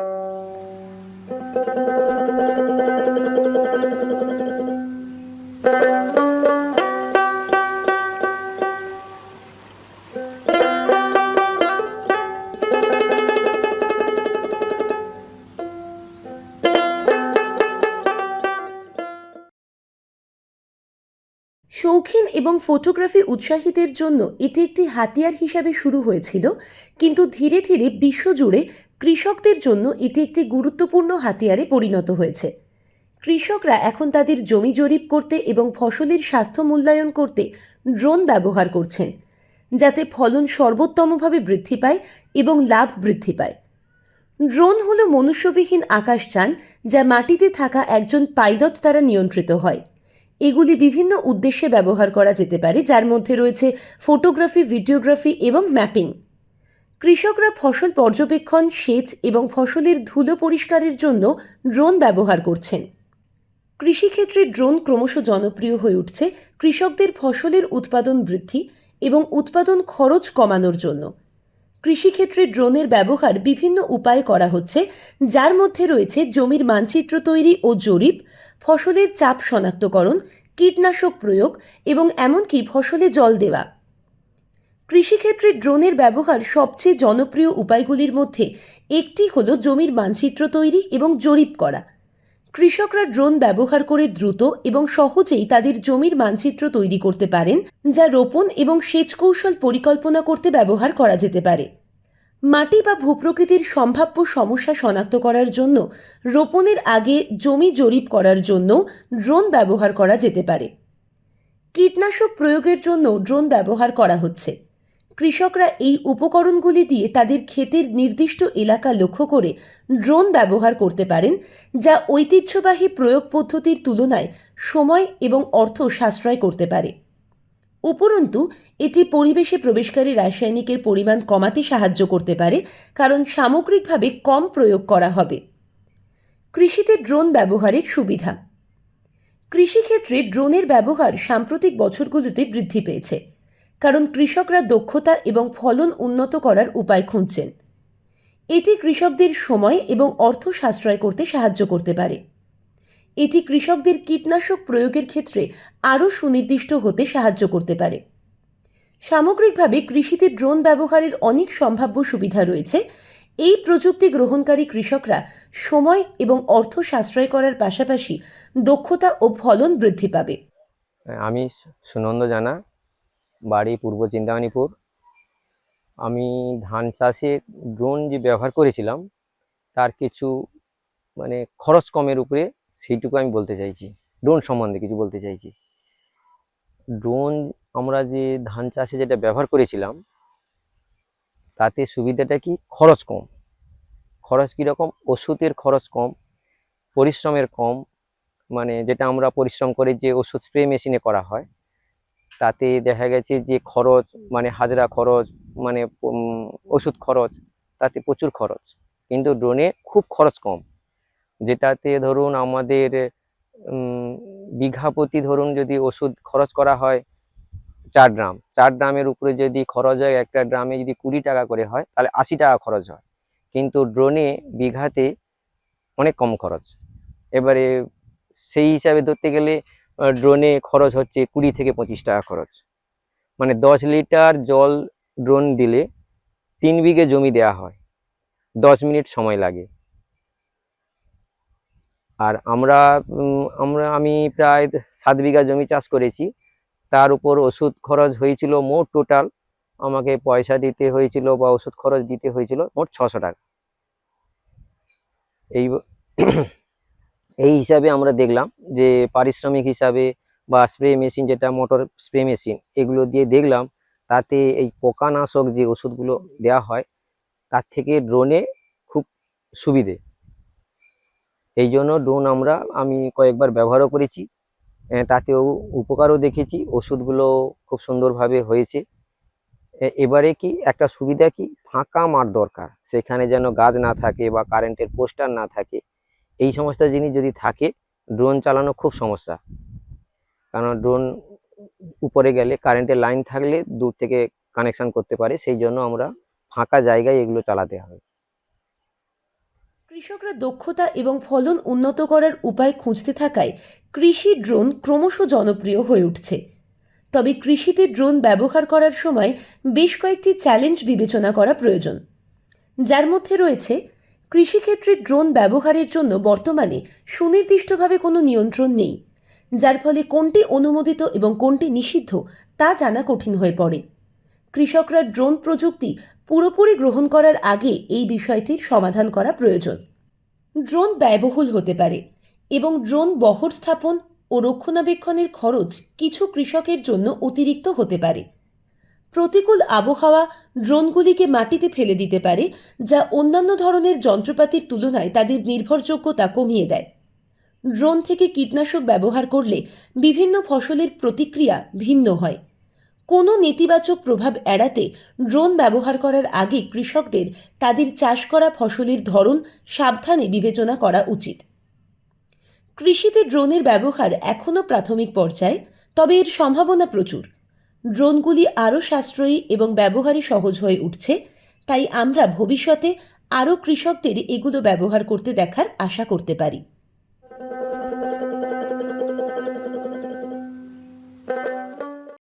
Thank you. শৌখিন এবং photography উৎসাহীদের জন্য এটি একটি হাতিয়ার হিসাবে শুরু হয়েছিল, কিন্তু ধীরে ধীরে বিশ্বজুড়ে কৃষকদের জন্য এটি একটি গুরুত্বপূর্ণ হাতিয়ারে পরিণত হয়েছে। কৃষকরা এখন তাদের জমি জরিপ করতে এবং ফসলের স্বাস্থ্য মূল্যায়ন করতে ড্রোন ব্যবহার করছেন, যাতে ফলন সর্বোত্তমভাবে বৃদ্ধি পায় এবং লাভ বৃদ্ধি পায়। ড্রোন হলো মনুষ্যবিহীন আকাশযান, যা মাটিতে থাকা একজন পাইলট দ্বারা নিয়ন্ত্রিত হয়। এগুলি বিভিন্ন উদ্দেশ্যে ব্যবহার করা যেতে পারে, যার মধ্যে রয়েছে ফটোগ্রাফি ভিডিওগ্রাফি এবং ম্যাপিং কৃষকরা ফসল পর্যবেক্ষণ, সেচ এবং ফসলের ধুলো পরিষ্কারের জন্য ড্রোন ব্যবহার করছেন। কৃষিক্ষেত্রে ড্রোন ক্রমশ জনপ্রিয় হয়ে উঠছে। কৃষকদের ফসলের উৎপাদন বৃদ্ধি এবং উৎপাদন খরচ কমানোর জন্য। কৃষিক্ষেত্রে ড্রোনের ব্যবহার বিভিন্ন উপায়ে করা হচ্ছে, যার মধ্যে রয়েছে জমির মানচিত্র তৈরি ও জরিপ, ফসলের চাপ শনাক্তকরণ, কীটনাশক প্রয়োগ এবং এমনকি ফসলে জল দেওয়া। কৃষিক্ষেত্রে ড্রোনের ব্যবহার সবচেয়ে জনপ্রিয় উপায়গুলির মধ্যে একটি হল জমির মানচিত্র তৈরি এবং জরিপ করা। কৃষকরা ড্রোন ব্যবহার করে দ্রুত এবং সহজেই তাদের জমির মানচিত্র তৈরি করতে পারেন, যা রোপণ এবং সেচ কৌশল পরিকল্পনা করতে ব্যবহার করা যেতে পারে। মাটি বা ভূপ্রকৃতির সম্ভাব্য সমস্যা শনাক্ত করার জন্য, রোপণের আগে জমি জরিপ করার জন্য ড্রোন ব্যবহার করা যেতে পারে। কীটনাশক প্রয়োগের জন্য ড্রোন ব্যবহার করা হচ্ছে। কৃষকরা এই উপকরণগুলি দিয়ে তাদের ক্ষেতের নির্দিষ্ট এলাকা লক্ষ্য করে ড্রোন ব্যবহার করতে পারেন, যা ঐতিহ্যবাহী প্রয়োগ পদ্ধতির তুলনায় সময় এবং অর্থ সাশ্রয় করতে পারে। উপরন্তু, এটি পরিবেশে প্রবেশকারী রাসায়নিকের পরিমাণ কমাতে সাহায্য করতে পারে, কারণ সামগ্রিকভাবে কম প্রয়োগ করা হবে। কৃষিতে ড্রোন ব্যবহারের সুবিধা। কৃষিক্ষেত্রে ড্রোনের ব্যবহার সাম্প্রতিক বছরগুলোতে বৃদ্ধি পেয়েছে। কারণ কৃষকরা দক্ষতা এবং ফলন উন্নত করার উপায় খুঁজছেন। এটি কৃষকদের সময় এবং অর্থ সাশ্রয় করতে সাহায্য করতে পারে। এটি কৃষকদের কীটনাশক প্রয়োগের ক্ষেত্রে আরও সুনির্দিষ্ট হতে সাহায্য করতে পারে। সামগ্রিকভাবে কৃষিতে ড্রোন ব্যবহারের অনেক সম্ভাব্য সুবিধা রয়েছে। এই প্রযুক্তি গ্রহণকারী কৃষকরা সময় এবং অর্থ সাশ্রয় করার পাশাপাশি দক্ষতা ও ফলন বৃদ্ধি পাবে। আমি সুনন্দ জানা। বাড়ি পূর্ব চিন্তামণিপুর। আমি ধান চাষে ড্রোন যে ব্যবহার করেছিলাম, তার কিছু মানে খরচ কমের উপরে সেইটুকু আমি বলতে চাইছি। ড্রোন সম্বন্ধে কিছু বলতে চাইছি। ড্রোন আমরা যে ধান চাষে যেটা ব্যবহার করেছিলাম, তাতে সুবিধাটা কি? খরচ কম। খরচ কীরকম? ওষুধের খরচ কম, পরিশ্রমের কম মানে যেটা আমরা পরিশ্রম করে যে ওষুধ স্প্রে মেশিনে করা হয়। তাতে দেখা গেছে যে খরচ মানে হাজরা খরচ মানে ওষুধ খরচ, তাতে প্রচুর খরচ। কিন্তু ড্রোনে খুব খরচ কম। যেটাতে ধরুন আমাদের বিঘা প্রতি ধরুন যদি ওষুধ খরচ করা হয় চার ড্রাম চার ড্রামের উপরে যদি খরচ হয়, একটা ড্রামে যদি কুড়ি টাকা করে হয়, তাহলে আশি টাকা খরচ হয়। কিন্তু ড্রোনে বিঘাতে অনেক কম খরচ। এবারে সেই হিসাবে ধরতে গেলে ড্রোনে খরচ হচ্ছে কুড়ি থেকে পঁচিশ টাকা খরচ। মানে দশ লিটার জল ড্রোন দিলে তিন বিঘে জমি দেওয়া হয়। দশ মিনিট সময় লাগে। আর আমরা আমরা, আমি প্রায় সাত বিঘা জমি চাষ করেছি। তার উপর ওষুধ খরচ হয়েছিল মোট টোটাল আমাকে পয়সা দিতে হয়েছিল বা ওষুধ খরচ দিতে হয়েছিল মোট ছশো টাকা। এই এই হিসাবে আমরা দেখলাম যে পারিশ্রমিক হিসাবে বা স্প্রে মেশিন যেটা মোটর স্প্রে মেশিন এগুলো দিয়ে দেখলাম তাতে এই পোকানাশক যে ওষুধগুলো দেওয়া হয়, তার থেকে ড্রোনে খুব সুবিধে। এই জন্য ড্রোন আমরা, আমি কয়েকবার ব্যবহারও করেছি তাতেও উপকারও দেখেছি, ওষুধগুলো খুব সুন্দরভাবে হয়েছে। এবারে কি একটা সুবিধা কি? ফাঁকা মাঠ দরকার, সেখানে যেন গাছ না থাকে বা কারেন্টের পোস্টার না থাকে। এই সমস্ত জিনিস যদি থাকে ড্রোন চালানো খুব সমস্যা। কারণ ড্রোন উপরে গেলে কারেন্টের লাইন থাকলে দূর থেকে কানেকশন করতে পারে, সেই জন্য আমরা ফাঁকা জায়গায় এগুলো চালাতে হবে কৃষকরা দক্ষতা এবং ফলন উন্নত করার উপায় খুঁজতে থাকায় কৃষি ড্রোন ক্রমশ জনপ্রিয় হয়ে উঠছে। তবে কৃষিতে ড্রোন ব্যবহার করার সময় বেশ কয়েকটি চ্যালেঞ্জ বিবেচনা করা প্রয়োজন। যার মধ্যে রয়েছে কৃষিক্ষেত্রে ড্রোন ব্যবহারের জন্য বর্তমানে সুনির্দিষ্টভাবে কোনো নিয়ন্ত্রণ নেই। যার ফলে কোনটি অনুমোদিত এবং কোনটি নিষিদ্ধ তা জানা কঠিন হয়ে পড়ে। কৃষকরা ড্রোন প্রযুক্তি পুরোপুরি গ্রহণ করার আগে এই বিষয়টির সমাধান করা প্রয়োজন। ড্রোন ব্যয়বহুল হতে পারে এবং ড্রোন বহর স্থাপন ও রক্ষণাবেক্ষণের খরচ কিছু কৃষকের জন্য অতিরিক্ত হতে পারে। প্রতিকূল আবহাওয়া ড্রোনগুলিকে মাটিতে ফেলে দিতে পারে, যা অন্যান্য ধরনের যন্ত্রপাতির তুলনায় তাদের নির্ভরযোগ্যতা কমিয়ে দেয়। ড্রোন থেকে কীটনাশক ব্যবহার করলে বিভিন্ন ফসলের প্রতিক্রিয়া ভিন্ন হয়। কোনো নেতিবাচক প্রভাব এড়াতে ড্রোন ব্যবহার করার আগে কৃষকদের তাদের চাষ করা ফসলের ধরন সাবধানে বিবেচনা করা উচিত। কৃষিতে ড্রোনের ব্যবহার এখনও প্রাথমিক পর্যায়ে, তবে এর সম্ভাবনা প্রচুর। ড্রোনগুলি আরও সাশ্রয়ী এবং ব্যবহারে সহজ হয়ে উঠছে, তাই আমরা ভবিষ্যতে আরও কৃষকদের এগুলো ব্যবহার করতে দেখার আশা করতে পারি।